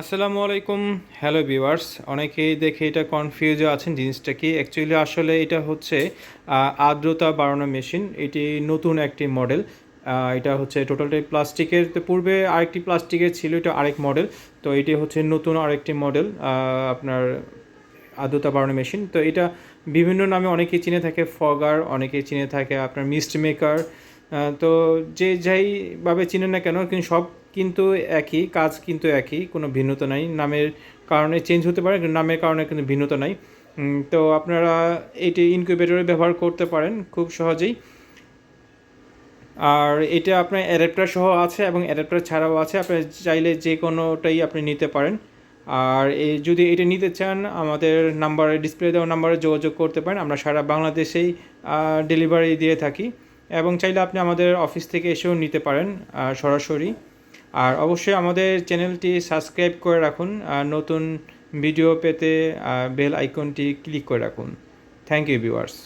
আসসালামু আলাইকুম। Hello viewers অনেকেই দেখে এটা কনফিউজ আছেন জিনিসটা কি? অ্যাকচুয়ালি আসলে এটা হচ্ছে আর্দ্রতা বাড়ানো মেশিন এটি নতুন একটি মডেল এটা হচ্ছে টোটালটাই প্লাস্টিকের। পূর্বে আরেকটি প্লাস্টিকের ছিল, এটা আরেক মডেল তো এটি হচ্ছে নতুন আরেকটি মডেল আপনার আর্দ্রতা বাড়ানো মেশিন তো এটা বিভিন্ন নামে অনেকেই চিনে থাকে ফগার অনেকেই চিনে থাকে, আপনার মিস্ট মেকার তো যে যাইভাবে চিনে না কেন, কিন্তু সব কিন্তু একই, কাজ কিন্তু একই, কোনো ভিন্নতা নাই। নামের কারণে চেঞ্জ হতে পারে নামের কারণে কিন্তু ভিন্নতা নাই। তো আপনারা এটি ইনকিউবেটরে ব্যবহার করতে পারেন খুব সহজেই। আর এটা আপনার অ্যাডাপ্টার সহ আছে এবং অ্যাডাপ্টার ছাড়াও আছে। আপনি চাইলে যে কোনোটাই আপনি নিতে পারেন। আর এই যদি এটা নিতে চান, আমাদের নাম্বারে ডিসপ্লে দেওয়া নাম্বারে যোগাযোগ করতে পারেন। আমরা সারা বাংলাদেশেই ডেলিভারি দিয়ে থাকি। এবং চাইলে আপনি আমাদের অফিস থেকে এসেও নিতে পারেন সরাসরি। আর অবশ্যই আমাদের চ্যানেলটি সাবস্ক্রাইব করে রাখুন আর নতুন ভিডিও পেতে বেল আইকনটি ক্লিক করে রাখুন। Thank you viewers